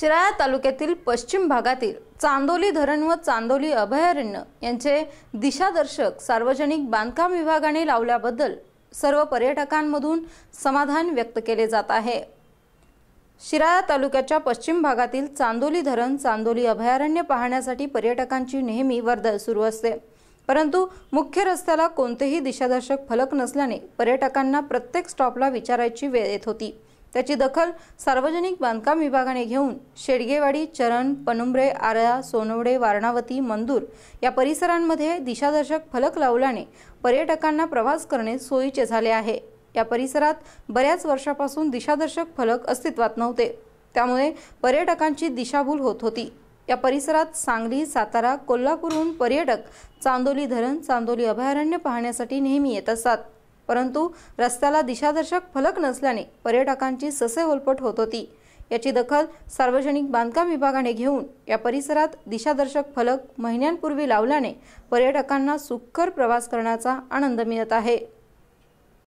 शिराळा तालुक्यातील पश्चिम भागातील चांदोली धरण व चांदोली अभयारण्य यांचे दिशादर्शक सार्वजनिक बांधकाम विभागाने लावल्याबद्दल सर्व पर्यटकांमधून समाधान व्यक्त केले जात आहे. शिराळा तालुक्याच्या पश्चिम भागातील चांदोली धरण चांदोली अभयारण्य पाहण्यासाठी पर्यटकांची नेहमी वर्दळ सुरू असते. परंतु मुख्य रस्त्याला कोणतेही दिशादर्शक फलक नसल्याने पर्यटकांना प्रत्येक स्टॉपला विचारायची वेळ येत होती. त्याची दखल सार्वजनिक बांधकाम विभागाने घेऊन शेडगेवाडी चरण पनुंब्रे आरळा सोनवडे वारणावती मंदूर या परिसरांमध्ये दिशादर्शक फलक लावल्याने पर्यटकांना प्रवास करणे सोयीचे झाले आहे. या परिसरात बऱ्याच वर्षापासून दिशादर्शक फलक अस्तित्वात नव्हते. त्यामुळे पर्यटकांची दिशाभूल होत होती. या परिसरात सांगली सातारा कोल्हापूरहून पर्यटक चांदोली धरण चांदोली अभयारण्य पाहण्यासाठी नेहमी येत असतात. परंतु रस्त्याला दिशादर्शक फलक नसल्याने पर्यटकांची ससे होलपट होत होती. याची दखल सार्वजनिक बांधकाम विभागाने घेऊन या परिसरात दिशादर्शक फलक महिन्यांपूर्वी लावल्याने पर्यटकांना सुखकर प्रवास करण्याचा आनंद मिळत आहे.